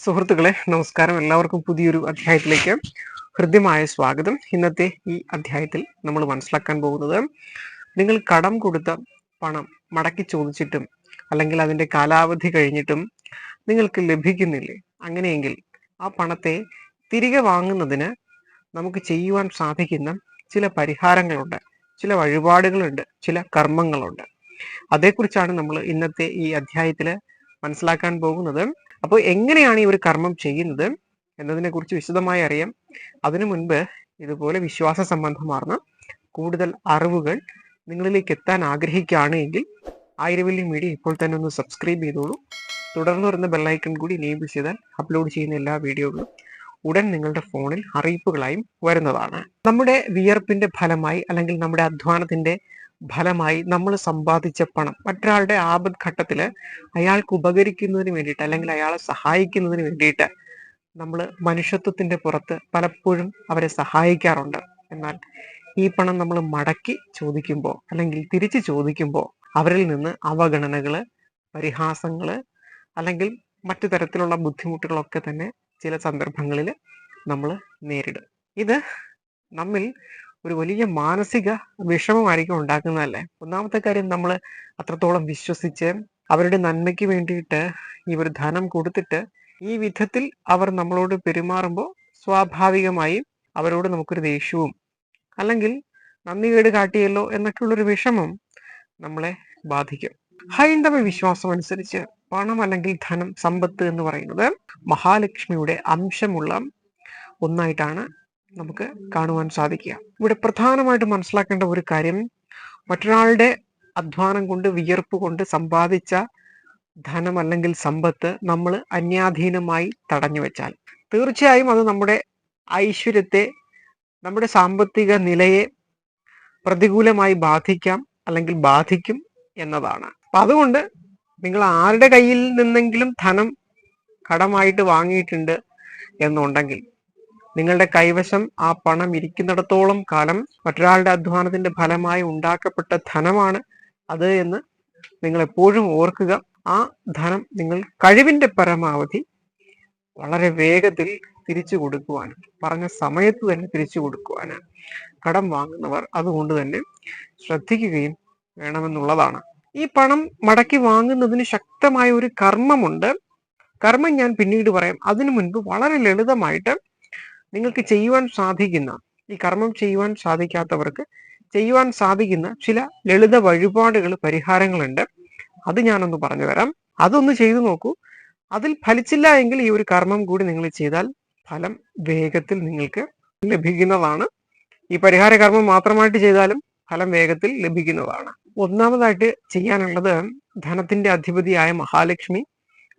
സുഹൃത്തുക്കളെ നമസ്കാരം. എല്ലാവർക്കും പുതിയൊരു അധ്യായത്തിലേക്ക് ഹൃദ്യമായ സ്വാഗതം. ഇന്നത്തെ ഈ അധ്യായത്തിൽ നമ്മൾ മനസ്സിലാക്കാൻ പോകുന്നത് നിങ്ങൾ കടം കൊടുത്ത പണം മടക്കി ചോദിച്ചിട്ടും അല്ലെങ്കിൽ അതിന്റെ കാലാവധി കഴിഞ്ഞിട്ടും നിങ്ങൾക്ക് ലഭിക്കുന്നില്ലേ? അങ്ങനെയെങ്കിൽ ആ പണത്തെ തിരികെ വാങ്ങുന്നതിന് നമുക്ക് ചെയ്യുവാൻ സാധിക്കുന്ന ചില പരിഹാരങ്ങളുണ്ട്. ചില വഴിപാടുകളുണ്ട്. ചില കർമ്മങ്ങളുണ്ട്. അതേക്കുറിച്ചാണ് നമ്മൾ ഇന്നത്തെ ഈ അധ്യായത്തിൽ മനസ്സിലാക്കാൻ പോകുന്നത്. അപ്പോൾ എങ്ങനെയാണ് ഈ ഒരു കർമ്മം ചെയ്യുന്നത് എന്നതിനെ കുറിച്ച് വിശദമായി അറിയാം. അതിനു മുൻപ് ഇതുപോലെ വിശ്വാസ സംബന്ധമാർന്ന കൂടുതൽ അറിവുകൾ നിങ്ങളിലേക്ക് എത്താൻ ആഗ്രഹിക്കുകയാണ് എങ്കിൽ ആയിരവല്ലി മീഡിയ ഇപ്പോൾ തന്നെ ഒന്ന് സബ്സ്ക്രൈബ് ചെയ്തോളൂ. തുടർന്ന് വരുന്ന ബെല്ലൈക്കൺ കൂടി എനേബിൾ ചെയ്താൽ അപ്ലോഡ് ചെയ്യുന്ന എല്ലാ വീഡിയോകളും ഉടൻ നിങ്ങളുടെ ഫോണിൽ അറിയിപ്പുകളായും വരുന്നതാണ്. നമ്മുടെ വിയർപ്പിന്റെ ഫലമായി അല്ലെങ്കിൽ നമ്മുടെ അധ്വാനത്തിന്റെ ഫലമായി നമ്മൾ സമ്പാദിച്ച പണം. മറ്റൊരാളുടെ ആപത് ഘട്ടത്തിൽ അയാൾക്ക് ഉപകരിക്കുന്നതിന് വേണ്ടിയിട്ട് അല്ലെങ്കിൽ അയാളെ സഹായിക്കുന്നതിന് വേണ്ടിയിട്ട് നമ്മൾ മനുഷ്യത്വത്തിന്റെ പുറത്ത് പലപ്പോഴും അവരെ സഹായിക്കാറുണ്ട്. എന്നാൽ ഈ പണം നമ്മൾ മടക്കി ചോദിക്കുമ്പോൾ അല്ലെങ്കിൽ തിരിച്ചു ചോദിക്കുമ്പോൾ അവരിൽ നിന്ന് അവഗണനകൾ പരിഹാസങ്ങൾ അല്ലെങ്കിൽ മറ്റു തരത്തിലുള്ള ബുദ്ധിമുട്ടുകളൊക്കെ തന്നെ ചില സന്ദർഭങ്ങളിൽ നമ്മൾ നേരിടും. ഇത് നമ്മിൽ ഒരു വലിയ മാനസിക വിഷമമായിരിക്കും ഉണ്ടാക്കുന്നതല്ലേ? ഒന്നാമത്തെ കാര്യം നമ്മൾ അത്രത്തോളം വിശ്വസിച്ച് അവരുടെ നന്മയ്ക്ക് വേണ്ടിയിട്ട് ഇവർ ധനം കൊടുത്തിട്ട് ഈ വിധത്തിൽ അവർ നമ്മളോട് പെരുമാറുമ്പോൾ സ്വാഭാവികമായും അവരോട് നമുക്കൊരു ദേഷ്യവും അല്ലെങ്കിൽ നന്ദി കേട് കാട്ടിയല്ലോ എന്നൊക്കെയുള്ളൊരു വിഷമം നമ്മളെ ബാധിക്കും. ഹൈന്ദവ വിശ്വാസം അനുസരിച്ച് പണം അല്ലെങ്കിൽ ധനം സമ്പത്ത് എന്ന് പറയുന്നത് മഹാലക്ഷ്മിയുടെ അംശമുള്ള ഒന്നായിട്ടാണ് നമുക്ക് കാണുവാൻ സാധിക്കുക. ഇവിടെ പ്രധാനമായിട്ട് മനസ്സിലാക്കേണ്ട ഒരു കാര്യം മറ്റൊരാളുടെ അധ്വാനം കൊണ്ട് വിയർപ്പ് കൊണ്ട് സമ്പാദിച്ച ധനം അല്ലെങ്കിൽ സമ്പത്ത് നമ്മൾ അന്യാധീനമായി തടഞ്ഞു വെച്ചാൽ തീർച്ചയായും അത് നമ്മുടെ ഐശ്വര്യത്തെ നമ്മുടെ സാമ്പത്തിക നിലയെ പ്രതികൂലമായി ബാധിക്കാം അല്ലെങ്കിൽ ബാധിക്കും എന്നതാണ്. അപ്പൊ അതുകൊണ്ട് നിങ്ങൾ ആരുടെ കയ്യിൽ നിന്നെങ്കിലും ധനം കടമായിട്ട് വാങ്ങിയിട്ടുണ്ട് എന്നുണ്ടെങ്കിൽ നിങ്ങളുടെ കൈവശം ആ പണം ഇരിക്കുന്നിടത്തോളം കാലം മറ്റൊരാളുടെ അധ്വാനത്തിന്റെ ഫലമായി ഉണ്ടാക്കപ്പെട്ട ധനമാണ് അത് എന്ന് നിങ്ങൾ എപ്പോഴും ഓർക്കുക. ആ ധനം നിങ്ങൾ കഴിവിന്റെ പരമാവധി വളരെ വേഗത്തിൽ തിരിച്ചു കൊടുക്കുവാൻ പറഞ്ഞ സമയത്ത് തന്നെ തിരിച്ചു കൊടുക്കുവാനും കടം വാങ്ങുന്നവർ അതുകൊണ്ട് തന്നെ ശ്രദ്ധിക്കുകയും വേണമെന്നുള്ളതാണ്. ഈ പണം മടക്കി വാങ്ങുന്നതിന് ശക്തമായ ഒരു കർമ്മമുണ്ട്. കർമ്മം ഞാൻ പിന്നീട് പറയാം. അതിനു മുൻപ് വളരെ ലളിതമായിട്ട് നിങ്ങൾക്ക് ചെയ്യുവാൻ സാധിക്കുന്ന ഈ കർമ്മം ചെയ്യുവാൻ സാധിക്കാത്തവർക്ക് ചെയ്യുവാൻ സാധിക്കുന്ന ചില ലളിത വഴിപാടുകൾ പരിഹാരങ്ങളുണ്ട്. അത് ഞാനൊന്ന് പറഞ്ഞു തരാം. അതൊന്ന് ചെയ്തു നോക്കൂ. അതിൽ ഫലിച്ചില്ല എങ്കിൽ ഈ ഒരു കർമ്മം കൂടി നിങ്ങൾ ചെയ്താൽ ഫലം വേഗത്തിൽ നിങ്ങൾക്ക് ലഭിക്കുന്നതാണ്. ഈ പരിഹാര കർമ്മം മാത്രമായിട്ട് ചെയ്താലും ഫലം വേഗത്തിൽ ലഭിക്കുന്നതാണ്. ഒന്നാമതായിട്ട് ചെയ്യാനുള്ളത് ധനത്തിന്റെ അധിപതിയായ മഹാലക്ഷ്മി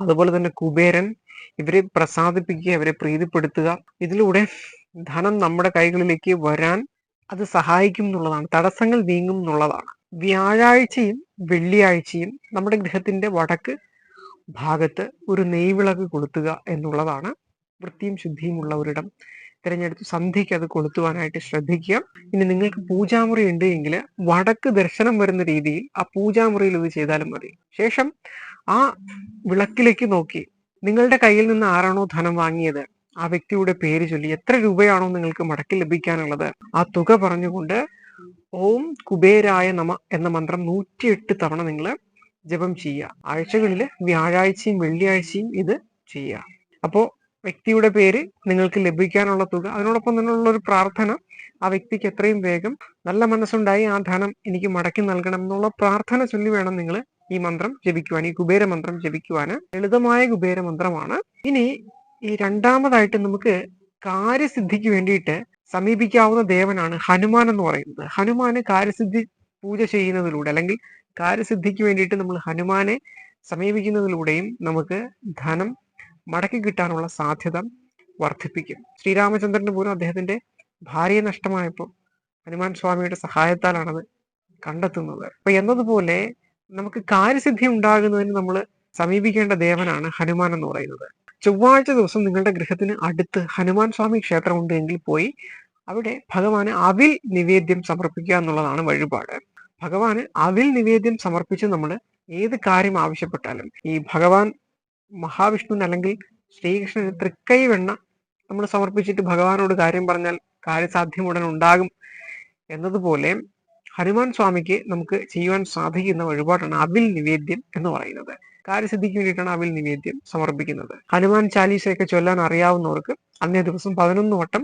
അതുപോലെ തന്നെ കുബേരൻ ഇവരെ പ്രസാദിപ്പിക്കുക ഇവരെ പ്രീതിപ്പെടുത്തുക ഇതിലൂടെ ധനം നമ്മുടെ കൈകളിലേക്ക് വരാൻ അത് സഹായിക്കും എന്നുള്ളതാണ്. തടസ്സങ്ങൾ നീങ്ങും എന്നുള്ളതാണ്. വ്യാഴാഴ്ചയും വെള്ളിയാഴ്ചയും നമ്മുടെ ഗൃഹത്തിന്റെ വടക്ക് ഭാഗത്ത് ഒരു നെയ്വിളക്ക് കൊളുത്തുക എന്നുള്ളതാണ്. വൃത്തിയും ശുദ്ധിയും ഉള്ള ഒരിടം. തിരഞ്ഞെടുത്ത് സന്ധ്യയ്ക്ക് അത് കൊളുത്തുവാനായിട്ട് ശ്രദ്ധിക്കുക. ഇനി നിങ്ങൾക്ക് പൂജാമുറി ഉണ്ട് എങ്കിൽ വടക്ക് ദർശനം വരുന്ന രീതിയിൽ ആ പൂജാമുറിയിൽ ഇത് ചെയ്താലും മതി. ശേഷം ആ വിളക്കിലേക്ക് നോക്കി. നിങ്ങളുടെ കയ്യിൽ നിന്ന് ആരാണോ ധനം വാങ്ങിയത്? ആ വ്യക്തിയുടെ പേര് ചൊല്ലി എത്ര രൂപയാണോ നിങ്ങൾക്ക് മടക്കി ലഭിക്കാനുള്ളത്? ആ തുക പറഞ്ഞുകൊണ്ട് ഓം കുബേരായ നമ എന്ന മന്ത്രം നൂറ്റിയെട്ട് തവണ നിങ്ങൾ ജപം ചെയ്യുക. ആഴ്ചകളിൽ വ്യാഴാഴ്ചയും വെള്ളിയാഴ്ചയും ഇത് ചെയ്യുക. അപ്പോൾ വ്യക്തിയുടെ പേര് നിങ്ങൾക്ക് ലഭിക്കാനുള്ള തുക അതിനോടൊപ്പം തന്നെയുള്ള ഒരു പ്രാർത്ഥന ആ വ്യക്തിക്ക് എത്രയും വേഗം നല്ല മനസ്സുണ്ടായി ആ ധനം എനിക്ക് മടക്കി നൽകണം എന്നുള്ള പ്രാർത്ഥന ചൊല്ലി വേണം നിങ്ങൾ ഈ മന്ത്രം ജപിക്കുവാൻ ഈ കുബേര മന്ത്രം ജപിക്കുവാന് ലളിതമായ കുബേര മന്ത്രമാണ് ഇനി ഈ രണ്ടാമതായിട്ട് നമുക്ക് കാര്യസിദ്ധിക്ക് വേണ്ടിയിട്ട് സമീപിക്കാവുന്ന ദേവനാണ് ഹനുമാൻ എന്ന് പറയുന്നത്. ഹനുമാന് കാര്യസിദ്ധി പൂജ ചെയ്യുന്നതിലൂടെ അല്ലെങ്കിൽ കാര്യസിദ്ധിക്ക് വേണ്ടിയിട്ട് നമ്മൾ ഹനുമാനെ സമീപിക്കുന്നതിലൂടെയും നമുക്ക് ധനം മടക്കി കിട്ടാനുള്ള സാധ്യത വർദ്ധിപ്പിക്കും. ശ്രീരാമചന്ദ്രന് പോലും അദ്ദേഹത്തിന്റെ ഭാര്യയെ നഷ്ടമായപ്പോൾ ഹനുമാൻ സ്വാമിയുടെ സഹായത്താലാണത് കണ്ടെത്തുന്നത്. അപ്പൊ എന്നതുപോലെ നമുക്ക് കാര്യസിദ്ധി ഉണ്ടാകുന്നതിന് നമ്മൾ സമീപിക്കേണ്ട ദേവനാണ് ഹനുമാൻ എന്ന് പറയുന്നത്. ചൊവ്വാഴ്ച ദിവസം നിങ്ങളുടെ ഗൃഹത്തിന് അടുത്ത് ഹനുമാൻ സ്വാമി ക്ഷേത്രം ഉണ്ടെങ്കിൽ പോയി അവിടെ ഭഗവാന് അവിൽ നിവേദ്യം സമർപ്പിക്കുക എന്നുള്ളതാണ് വഴിപാട്. ഭഗവാന് അവിൽ നിവേദ്യം സമർപ്പിച്ച് നമ്മൾ ഏത് കാര്യം ആവശ്യപ്പെട്ടാലും ഈ ഭഗവാൻ മഹാവിഷ്ണുവിന് അല്ലെങ്കിൽ ശ്രീകൃഷ്ണന് തൃക്കൈ വെണ്ണ നമ്മൾ സമർപ്പിച്ചിട്ട് ഭഗവാനോട് കാര്യം പറഞ്ഞാൽ കാര്യസാധ്യം ഉടൻ ഉണ്ടാകും എന്നതുപോലെ ഹനുമാൻ സ്വാമിക്ക് നമുക്ക് ചെയ്യുവാൻ സാധിക്കുന്ന വഴിപാടാണ് അവിൽ നിവേദ്യം എന്ന് പറയുന്നത്. കാര്യസിദ്ധിക്ക് വേണ്ടിയിട്ടാണ് അവിൽ നിവേദ്യം സമർപ്പിക്കുന്നത്. ഹനുമാൻ ചാലീസയൊക്കെ ചൊല്ലാൻ അറിയാവുന്നവർക്ക് അന്നേ ദിവസം പതിനൊന്ന് വട്ടം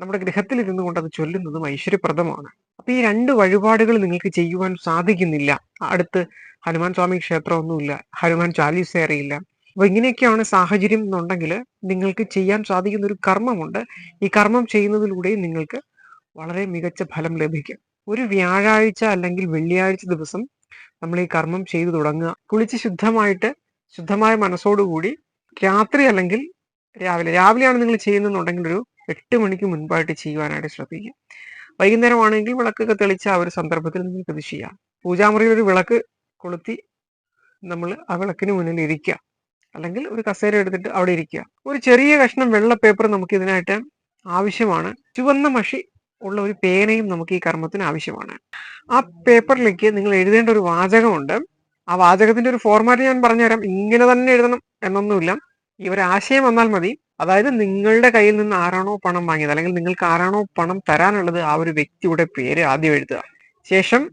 നമ്മുടെ ഗൃഹത്തിൽ ഇരുന്നു കൊണ്ട് അത് ചൊല്ലുന്നതും ഐശ്വര്യപ്രദമാണ്. അപ്പൊ ഈ രണ്ട് വഴിപാടുകൾ നിങ്ങൾക്ക് ചെയ്യുവാൻ സാധിക്കുന്നില്ല. അടുത്ത് ഹനുമാൻ സ്വാമി ക്ഷേത്രമൊന്നുമില്ല ഹനുമാൻ ചാലീസ അറിയില്ല അപ്പൊ ഇങ്ങനെയൊക്കെയാണ് സാഹചര്യം എന്നുണ്ടെങ്കിൽ നിങ്ങൾക്ക് ചെയ്യാൻ സാധിക്കുന്ന ഒരു കർമ്മമുണ്ട്. ഈ കർമ്മം ചെയ്യുന്നതിലൂടെ നിങ്ങൾക്ക് വളരെ മികച്ച ഫലം ലഭിക്കും. ഒരു വ്യാഴാഴ്ച അല്ലെങ്കിൽ വെള്ളിയാഴ്ച ദിവസം നമ്മൾ ഈ കർമ്മം ചെയ്തു തുടങ്ങുക. കുളിച്ച് ശുദ്ധമായിട്ട് ശുദ്ധമായ മനസ്സോടുകൂടി രാത്രി അല്ലെങ്കിൽ രാവിലെ രാവിലെയാണ് നിങ്ങൾ ചെയ്യുന്നതെന്നുണ്ടെങ്കിൽ ഒരു എട്ട് മണിക്ക് മുൻപായിട്ട് ചെയ്യുവാനായിട്ട് ശ്രദ്ധിക്കുക. വൈകുന്നേരമാണെങ്കിൽ വിളക്കൊക്കെ തെളിച്ച ആ ഒരു സന്ദർഭത്തിൽ നിങ്ങൾക്ക് ഇത് ചെയ്യാം പൂജാമുറിയിൽ ഒരു വിളക്ക് കൊളുത്തി നമ്മൾ ആ വിളക്കിന് മുന്നിൽ ഇരിക്കുക. അല്ലെങ്കിൽ ഒരു കസേര എടുത്തിട്ട് അവിടെ ഇരിക്കുക. ഒരു ചെറിയ കഷ്ണം വെള്ള പേപ്പർ നമുക്ക് ഇതിനായിട്ട് ആവശ്യമാണ്. ചുവന്ന മഷി ഉള്ള ഒരു പേനയും നമുക്ക് ഈ കർമ്മത്തിന് ആവശ്യമാണ്. ആ പേപ്പറിലേക്ക് നിങ്ങൾ എഴുതേണ്ട ഒരു വാചകമുണ്ട്. ആ വാചകത്തിന്റെ ഒരു ഫോർമാറ്റ് ഞാൻ പറഞ്ഞുതരാം. ഇങ്ങനെ തന്നെ എഴുതണം എന്നൊന്നുമില്ല. ഈ ഒരു ആശയം വന്നാൽ മതി. അതായത് നിങ്ങളുടെ കയ്യിൽ നിന്ന് ആരാണോ പണം വാങ്ങിയത് അല്ലെങ്കിൽ നിങ്ങൾക്ക് ആരാണോ പണം തരാനുള്ളത് ആ ഒരു വ്യക്തിയുടെ പേര് ആദ്യം എഴുതുക. ശേഷം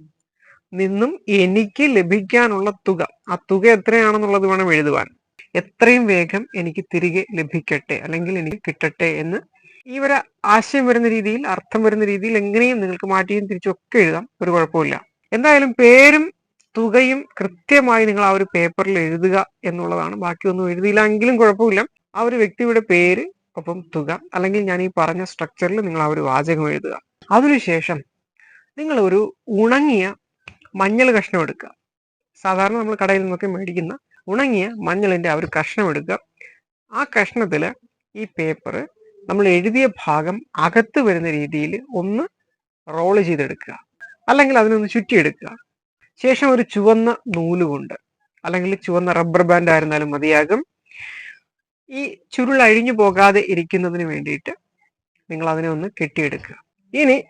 നിന്നും എനിക്ക് ലഭിക്കാനുള്ള തുക. ആ തുക എത്രയാണെന്നുള്ളത് വേണം എഴുതുവാൻ. എത്രയും വേഗം എനിക്ക് തിരികെ ലഭിക്കട്ടെ അല്ലെങ്കിൽ എനിക്ക് കിട്ടട്ടെ എന്ന് ഈ ഒരു ആശയം വരുന്ന രീതിയിൽ അർത്ഥം വരുന്ന രീതിയിൽ എങ്ങനെയും നിങ്ങൾക്ക് മാറ്റിയും തിരിച്ചും ഒക്കെ എഴുതാം. ഒരു കുഴപ്പമില്ല എന്തായാലും പേരും തുകയും കൃത്യമായി നിങ്ങൾ ആ ഒരു പേപ്പറിൽ എഴുതുക എന്നുള്ളതാണ്. ബാക്കിയൊന്നും എഴുതിയില്ലെങ്കിലും കുഴപ്പമില്ല. ആ ഒരു വ്യക്തിയുടെ പേര് ഒപ്പം തുക അല്ലെങ്കിൽ ഞാൻ ഈ പറഞ്ഞ സ്ട്രക്ചറിൽ നിങ്ങൾ ആ ഒരു വാചകം എഴുതുക. അതിനുശേഷം നിങ്ങൾ ഒരു ഉണങ്ങിയ മഞ്ഞൾ കഷ്ണം എടുക്കുക. സാധാരണ നമ്മൾ കടയിൽ നിന്നൊക്കെ മേടിക്കുന്ന ഉണങ്ങിയ മഞ്ഞളിന്റെ ആ ഒരു കഷ്ണം എടുക്കുക. ആ കഷ്ണത്തിൽ ഈ പേപ്പർ നമ്മൾ എഴുതിയ ഭാഗം അകത്ത് വരുന്ന രീതിയിൽ ഒന്ന് റോൾ ചെയ്തെടുക്കുക. അല്ലെങ്കിൽ അതിനൊന്ന് ചുറ്റിയെടുക്കുക. ശേഷം ഒരു ചുവന്ന നൂലുകൊണ്ട് അല്ലെങ്കിൽ ചുവന്ന റബ്ബർ ബാൻഡ് ആയിരുന്നാലും മതിയാകും. ഈ ചുരുൾ അഴിഞ്ഞു പോകാതെ ഇരിക്കുന്നതിന് വേണ്ടിയിട്ട് നിങ്ങൾ അതിനെ ഒന്ന് കെട്ടിയെടുക്കുക. ഇനി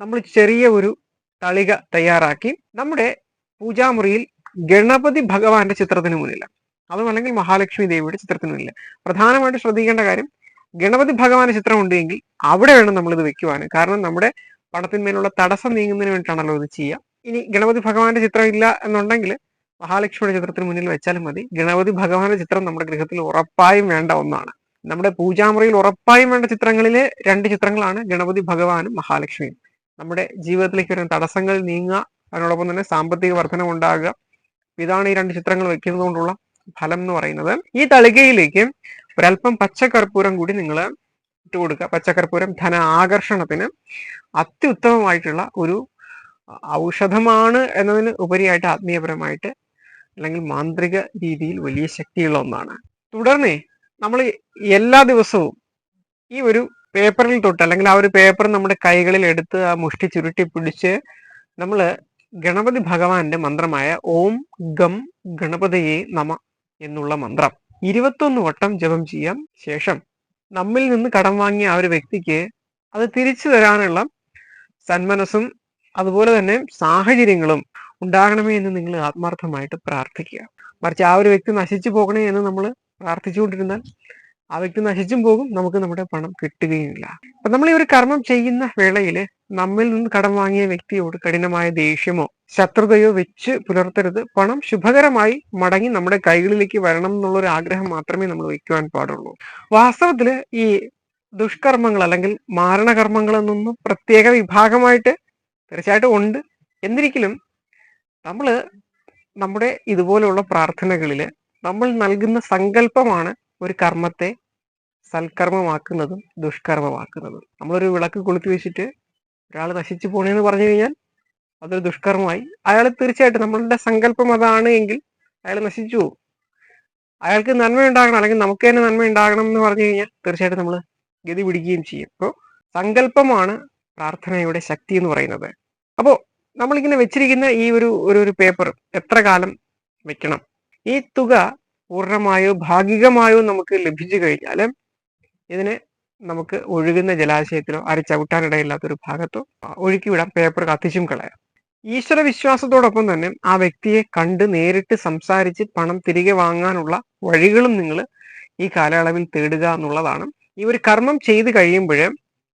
നമ്മൾ ചെറിയ ഒരു തളിക തയ്യാറാക്കി. നമ്മുടെ പൂജാമുറിയിൽ ഗണപതി ഭഗവാന്റെ ചിത്രത്തിന് മുന്നിൽ അതും അല്ലെങ്കിൽ മഹാലക്ഷ്മി ദേവിയുടെ ചിത്രത്തിന് മുന്നിൽ പ്രധാനമായിട്ട് ശ്രദ്ധിക്കേണ്ട കാര്യം ഗണപതി ഭഗവാന്റെ ചിത്രം ഉണ്ടെങ്കിൽ അവിടെ വേണം നമ്മൾ ഇത് വെക്കുവാൻ കാരണം നമ്മുടെ പണത്തിന്മേലുള്ള തടസ്സം നീങ്ങുന്നതിന് വേണ്ടിയിട്ടാണല്ലോ ഇത് ചെയ്യുക. ഇനി ഗണപതി ഭഗവാന്റെ ചിത്രം ഇല്ല എന്നുണ്ടെങ്കിൽ മഹാലക്ഷ്മിയുടെ ചിത്രത്തിന് മുന്നിൽ വെച്ചാലും മതി. ഗണപതി ഭഗവാന്റെ ചിത്രം നമ്മുടെ ഗൃഹത്തിൽ ഉറപ്പായും വേണ്ട ഒന്നാണ്. നമ്മുടെ പൂജാമുറിയിൽ ഉറപ്പായും വേണ്ട ചിത്രങ്ങളിലെ രണ്ട് ചിത്രങ്ങളാണ് ഗണപതി ഭഗവാനും മഹാലക്ഷ്മിയും. നമ്മുടെ ജീവിതത്തിലേക്ക് വരുന്ന തടസ്സങ്ങൾ നീങ്ങുക അതിനോടൊപ്പം തന്നെ സാമ്പത്തിക വർധനം ഉണ്ടാകുക ഇതാണ് ഈ രണ്ട് ചിത്രങ്ങൾ വെക്കുന്നത് കൊണ്ടുള്ള ഫലം എന്ന് പറയുന്നത് ഈ തളികയിലേക്ക് ഒരല്പം പച്ചക്കർപ്പൂരം കൂടി നിങ്ങൾ ഇട്ട് കൊടുക്കുക പച്ചക്കർപ്പൂരം ധന ആകർഷണത്തിന് അത്യുത്തമമായിട്ടുള്ള ഒരു ഔഷധമാണ് എന്നതിന് ഉപരിയായിട്ട് ആത്മീയപരമായിട്ട് അല്ലെങ്കിൽ മാന്ത്രിക രീതിയിൽ വലിയ ശക്തിയുള്ള ഒന്നാണ്. തുടർന്ന് നമ്മൾ എല്ലാ ദിവസവും ഈ ഒരു പേപ്പറിൽ തൊട്ട് അല്ലെങ്കിൽ ആ ഒരു പേപ്പർ നമ്മുടെ കൈകളിൽ എടുത്ത് ആ മുഷ്ടി ചുരുട്ടി പിടിച്ച് നമ്മൾ ഗണപതി ഭഗവാന്റെ മന്ത്രമായ ഓം ഗം ഗണപതിയെ നമ എന്നുള്ള മന്ത്രം. ഇരുപത്തൊന്ന് വട്ടം ജപം ചെയ്യാം ശേഷം നമ്മിൽ നിന്ന് കടം വാങ്ങിയ ആ ഒരു വ്യക്തിക്ക് അത് തിരിച്ചു തരാനുള്ള സന്മനസ്സും അതുപോലെ തന്നെ സാഹചര്യങ്ങളും ഉണ്ടാകണമേ എന്ന് നിങ്ങൾ ആത്മാർത്ഥമായിട്ട് പ്രാർത്ഥിക്കുക. മറിച്ച് ആ ഒരു വ്യക്തി നശിച്ചു പോകണേ എന്ന് നമ്മൾ പ്രാർത്ഥിച്ചുകൊണ്ടിരുന്നാൽ ആ വ്യക്തി നശിച്ചും പോകും നമുക്ക് നമ്മുടെ പണം കിട്ടുകയുമില്ല. അപ്പൊ നമ്മൾ ഈ ഒരു കർമ്മം ചെയ്യുന്ന വേളയിൽ നമ്മിൽ നിന്ന് കടം വാങ്ങിയ വ്യക്തിയോട് കഠിനമായ ദേഷ്യമോ ശത്രുതയോ വെച്ച് പുലർത്തരുത്. പണം ശുഭകരമായി മടങ്ങി നമ്മുടെ കൈകളിലേക്ക് വരണം എന്നുള്ള ഒരു ആഗ്രഹം മാത്രമേ നമ്മൾ വയ്ക്കുവാൻ പാടുള്ളൂ. വാസ്തവത്തിൽ ഈ ദുഷ്കർമ്മങ്ങൾ അല്ലെങ്കിൽ മാരണകർമ്മങ്ങൾ എന്നൊന്നും പ്രത്യേക വിഭാഗമായിട്ട് തീർച്ചയായിട്ടും ഉണ്ട്. എന്നിരിക്കലും നമ്മൾ നമ്മുടെ ഇതുപോലെയുള്ള പ്രാർത്ഥനകളിൽ നമ്മൾ നൽകുന്ന സങ്കല്പമാണ് ഒരു കർമ്മത്തെ സൽക്കർമ്മമാക്കുന്നതും ദുഷ്കർമ്മമാക്കുന്നതും. നമ്മളൊരു വിളക്ക് കൊളുത്തി വെച്ചിട്ട് ഒരാൾ നശിച്ചു പോണേന്ന് പറഞ്ഞു കഴിഞ്ഞാൽ അതൊരു ദുഷ്കർമ്മമായി അയാൾ തീർച്ചയായിട്ടും നമ്മളുടെ സങ്കല്പം അതാണ് എങ്കിൽ അയാൾ നശിച്ചു പോകും. അയാൾക്ക് നന്മ ഉണ്ടാകണം അല്ലെങ്കിൽ നമുക്ക് തന്നെ നന്മ ഉണ്ടാകണം എന്ന് പറഞ്ഞു കഴിഞ്ഞാൽ തീർച്ചയായിട്ടും നമ്മൾ ഗതി പിടിക്കുകയും ചെയ്യും. അപ്പോൾ സങ്കല്പമാണ് പ്രാർത്ഥനയുടെ ശക്തി എന്ന് പറയുന്നത്. അപ്പോൾ നമ്മളിങ്ങനെ വെച്ചിരിക്കുന്ന ഈ ഒരു ഒരു പേപ്പർ എത്ര കാലം വെക്കണം? ഈ തുക പൂർണമായോ ഭാഗികമായോ നമുക്ക് ലഭിച്ചു കഴിഞ്ഞാൽ ഇതിനെ നമുക്ക് ഒഴുകുന്ന ജലാശയത്തിലോ അരച്ചവിട്ടാനിടയില്ലാത്തൊരു ഭാഗത്തോ ഒഴുക്കി വിടാം പേപ്പർ കത്തിച്ചും കളയാം. ഈശ്വര വിശ്വാസത്തോടൊപ്പം തന്നെ ആ വ്യക്തിയെ കണ്ട് നേരിട്ട് സംസാരിച്ച് പണം തിരികെ വാങ്ങാനുള്ള വഴികളും നിങ്ങൾ ഈ കാലയളവിൽ തേടുക എന്നുള്ളതാണ്. ഈ ഒരു കർമ്മം ചെയ്ത് കഴിയുമ്പോൾ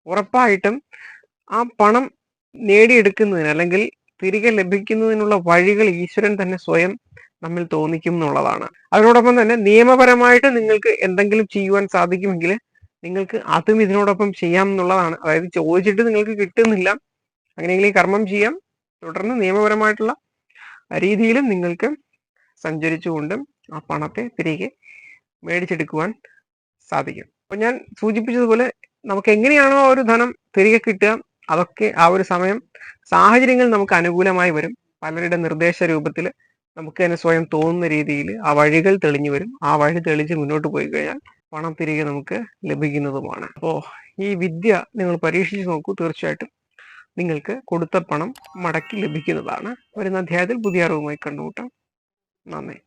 ഉറപ്പായിട്ടും ആ പണം നേടിയെടുക്കുന്നതിന് അല്ലെങ്കിൽ തിരികെ ലഭിക്കുന്നതിനുള്ള വഴികൾ ഈശ്വരൻ തന്നെ സ്വയം നമ്മിൽ തോന്നിക്കും എന്നുള്ളതാണ്. അതിനോടൊപ്പം തന്നെ നിയമപരമായിട്ട് നിങ്ങൾക്ക് എന്തെങ്കിലും ചെയ്യുവാൻ സാധിക്കുമെങ്കിൽ നിങ്ങൾക്ക് അതും ഇതിനോടൊപ്പം ചെയ്യാം എന്നുള്ളതാണ്. അതായത് ചോദിച്ചിട്ട് നിങ്ങൾക്ക് കിട്ടുന്നില്ല അങ്ങനെയെങ്കിൽ കർമ്മം ചെയ്യാം. തുടർന്ന് നിയമപരമായിട്ടുള്ള രീതിയിലും നിങ്ങൾക്ക് സഞ്ചരിച്ചുകൊണ്ട് ആ പണത്തെ തിരികെ മേടിച്ചെടുക്കുവാൻ സാധിക്കും. അപ്പൊ ഞാൻ സൂചിപ്പിച്ചതുപോലെ നമുക്ക് എങ്ങനെയാണോ ആ ഒരു ധനം തിരികെ കിട്ടുക അതൊക്കെ ആ ഒരു സമയം സാഹചര്യങ്ങൾ നമുക്ക് അനുകൂലമായി വരും. പലരുടെ നിർദ്ദേശ രൂപത്തിൽ നമുക്ക് തന്നെ സ്വയം തോന്നുന്ന രീതിയിൽ ആ വഴികൾ തെളിഞ്ഞു വരും. ആ വഴി തെളിച്ച് മുന്നോട്ട് പോയി കഴിഞ്ഞാൽ പണം തിരികെ നമുക്ക് ലഭിക്കുന്നതുമാണ്. അപ്പോൾ ഈ വിദ്യ നിങ്ങൾ പരീക്ഷിച്ച് നോക്കൂ തീർച്ചയായിട്ടും നിങ്ങൾക്ക് കൊടുത്ത പണം മടക്കി ലഭിക്കുന്നതാണ്. വരുന്ന അധ്യായത്തിൽ പുതിയ അറിവുമായി കണ്ടുമുട്ടാം. നന്ദി.